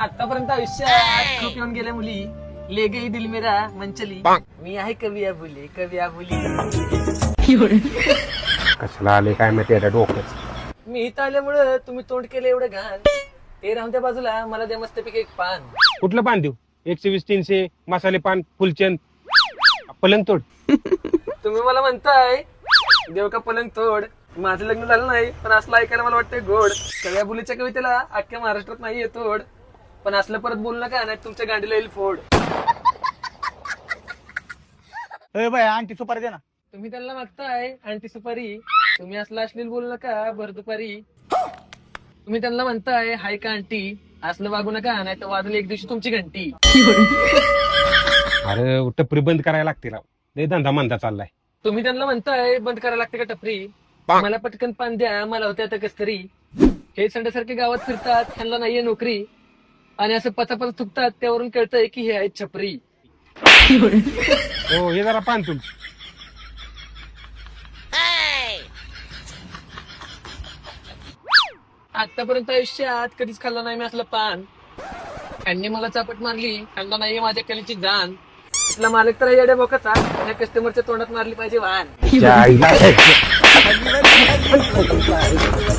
आतापर्यंत आयुष्यात खूप येऊन गेल्या मुली. ले गई दिल मेरा मंचली. मी आहे कविया बोली कविया बोली कशाला आले काय माहिती आता डोकंच मी इथं आल्यामुळं तुम्ही तोंड केलं एवढं घाण. ते राहून त्या बाजूला मला द्या मस्तपैकी एक पान. कुठलं पान देऊ? एकशे वीस तीनशे मसाले पान फुलचंद. पलंग तोड. तुम्ही मला म्हणताय देव का पलंग तोड? माझं लग्न झालं नाही पण असलं ऐकायला मला वाटतंय गोड. कव्या बुलीच्या कवितेला अख्ख्या महाराष्ट्रात नाहीये तोड. पण असलं परत बोलू नका नाही तुमच्या गाडीला येईल फोड. बाय आणखी सुपारी दे ना. तुम्ही त्यांना मागताय आणखी सुपारी. तुम्ही असलं अश्लील बोलू नका भर दुपारी. तुम्ही त्यांना म्हणताय हाय का आंटी? असलं वागू नका नाही तर वाजली एक दिवशी तुमची घंटी. अरे टपरी बंद करायला लागते राव लय धंदा मंदा चाललाय. तुम्ही त्यांना म्हणताय बंद करायला लागते का टपरी? मला पटकन पान द्या मला होते आता कस तरी हे संड्यासारखे गावात फिरतात त्यांना नाहीये नोकरी. आणि असं पचापच थुकतात त्यावरून कळतंय की हे आहेत छपरी. हो हे जरा पान तुम आतापर्यंत आयुष्यात कधीच खाल्लं नाही मी असलं पान. त्यांनी मला चापट मारली त्यांना नाहीये माझ्या कलेची जाण इथला मालक तर येड्या बोकाचा त्या कस्टमरच्या तोंडात मारली पाहिजे वाहन.